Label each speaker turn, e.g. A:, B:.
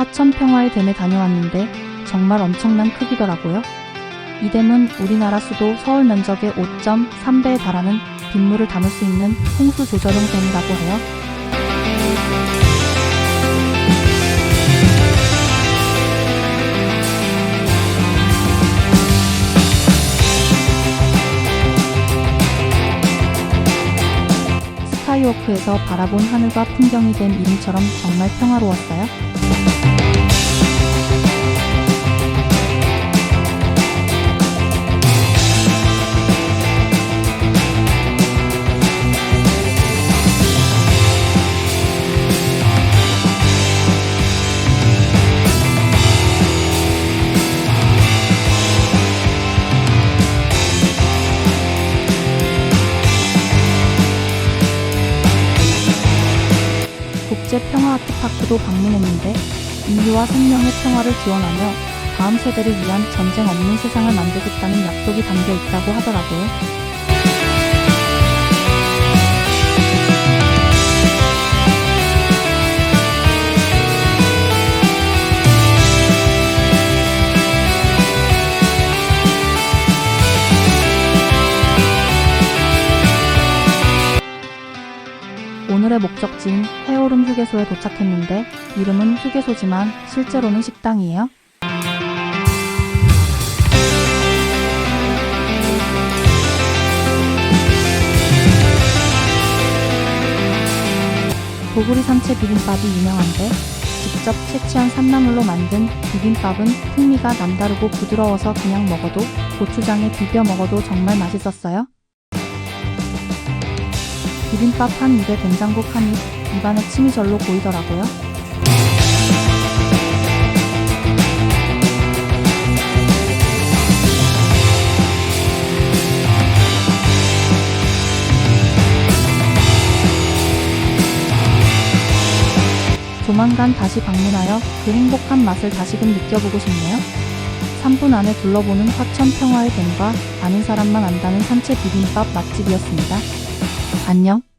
A: 화천 평화의 댐에 다녀왔는데 정말 엄청난 크기더라고요. 이 댐은 우리나라 수도 서울 면적의 5.3배에 달하는 빗물을 담을 수 있는 홍수 조절용 댐이라고 해요. 스카이워크에서 바라본 하늘과 풍경이 된 이름처럼 정말 평화로웠어요. 국제 평화 아트파크도 방문했는데 인류와 생명의 평화를 기원하며 다음 세대를 위한 전쟁 없는 세상을 만들겠다는 약속이 담겨 있다고 하더라고요. 오늘의 목적지인 해오름 휴게소에 도착했는데 이름은 휴게소지만 실제로는 식당이에요. 도구리 삼채 비빔밥이 유명한데 직접 채취한 산나물로 만든 비빔밥은 풍미가 남다르고 부드러워서 그냥 먹어도 고추장에 비벼 먹어도 정말 맛있었어요. 비빔밥 한 입에 된장국 한 입, 입안에 침이 절로 고이더라고요. 조만간 다시 방문하여 그 행복한 맛을 다시금 느껴보고 싶네요. 3분 안에 둘러보는 화천 평화의 댐과 아는 사람만 안다는 산채 비빔밥 맛집이었습니다. 안녕.